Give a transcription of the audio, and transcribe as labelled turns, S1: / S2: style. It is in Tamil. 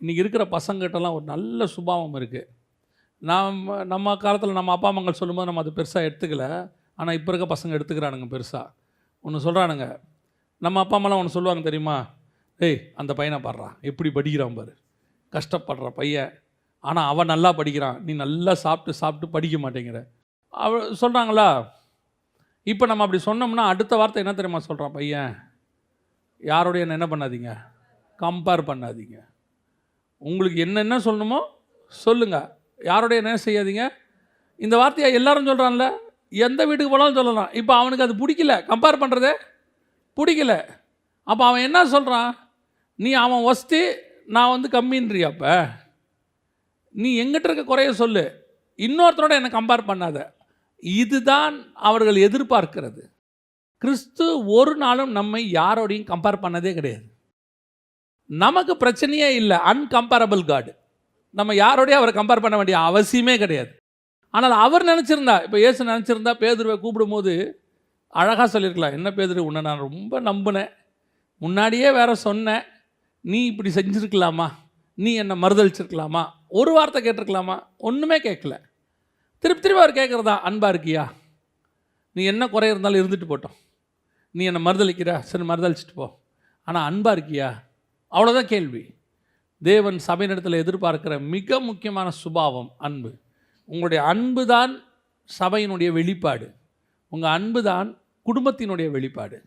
S1: இன்றைக்கி இருக்கிற பசங்கிட்டலாம் ஒரு நல்ல சுபாவம் இருக்குது நம்ம நம்ம காலத்தில் நம்ம அப்பா அம்மாங்கள் சொல்லும்போது நம்ம அது பெருசாக எடுத்துக்கல. ஆனால் இப்போ இருக்க பசங்க எடுத்துக்கிறானுங்க பெருசாக ஒன்று சொல்கிறானுங்க நம்ம அப்பா அம்மாலாம் ஒன்று சொல்லுவாங்க தெரியுமா? ஏய் அந்த பையனை பாடுறான் எப்படி படிக்கிறான் பாரு. கஷ்டப்படுற பையன். ஆனால் அவன் நல்லா படிக்கிறான். நீ நல்லா சாப்பிட்டு சாப்பிட்டு படிக்க மாட்டேங்கிற. அவ சொல்கிறாங்களா இப்போ நம்ம அப்படி சொன்னோம்னா அடுத்த வார்த்தை என்ன தெரியுமா சொல்கிறான் பையன்? யாரோடைய என்ன பண்ணாதீங்க. கம்பேர் பண்ணாதீங்க. உங்களுக்கு என்னென்ன சொல்லணுமோ சொல்லுங்கள் யாரோடைய என்ன செய்யாதீங்க. இந்த வார்த்தையை எல்லாரும் சொல்கிறான்ல எந்த வீட்டுக்கு போனாலும் சொல்லலாம். இப்போ அவனுக்கு அது பிடிக்கல. கம்பேர் பண்ணுறதே பிடிக்கல. அப்போ அவன் என்ன சொல்கிறான் நீ அவன் ஒஸ்தி நான் வந்து கம்மின்றியாப்ப நீ எங்கிட்ட இருக்க குறைய சொல்லு. இன்னொருத்தரோட என்னை கம்பேர் பண்ணாத. இதுதான் அவர்கள் எதிர்பார்க்கிறது. கிறிஸ்து ஒரு நாளும் நம்மை யாரோடையும் கம்பேர் பண்ணதே கிடையாது. நமக்கு பிரச்சனையே இல்லை. அன்கம்பேரபிள் காடு நம்ம யாரோடையும் அவரை கம்பேர் பண்ண வேண்டிய அவசியமே கிடையாது. ஆனால் அவர் நினச்சிருந்தா இப்போ இயேசு நினச்சிருந்தா பேதுருவை கூப்பிடும்போது அழகாக சொல்லியிருக்கலாம். என்ன பேதுரு உன்னை நான் ரொம்ப நம்பினேன். முன்னாடியே வேற சொன்னேன். நீ இப்படி செஞ்சுருக்கலாமா? நீ என்னை மறுதளிச்சிருக்கலாமா? ஒரு வார்த்தை கேட்டிருக்கலாமா? ஒன்றுமே கேட்கல. திருப்பி திருப்பி அவர் கேட்குறதா? அன்பாக இருக்கியா? நீ என்ன குறை இருந்தாலும் இருந்துட்டு போட்டோம். நீ என்னை மறுதளிக்கிறா? சரி மறுதளிச்சிட்டு போ. ஆனால் அன்பாக இருக்கியா? அவ்வளோதான் கேள்வி. தேவன் சபையினிடத்தில் எதிர்பார்க்கிற மிக முக்கியமான சுபாவம் அன்பு. உங்களுடைய அன்பு தான் சபையினுடைய வெளிப்பாடு. உங்கள் அன்பு தான் குடும்பத்தினுடைய வெளிப்பாடு.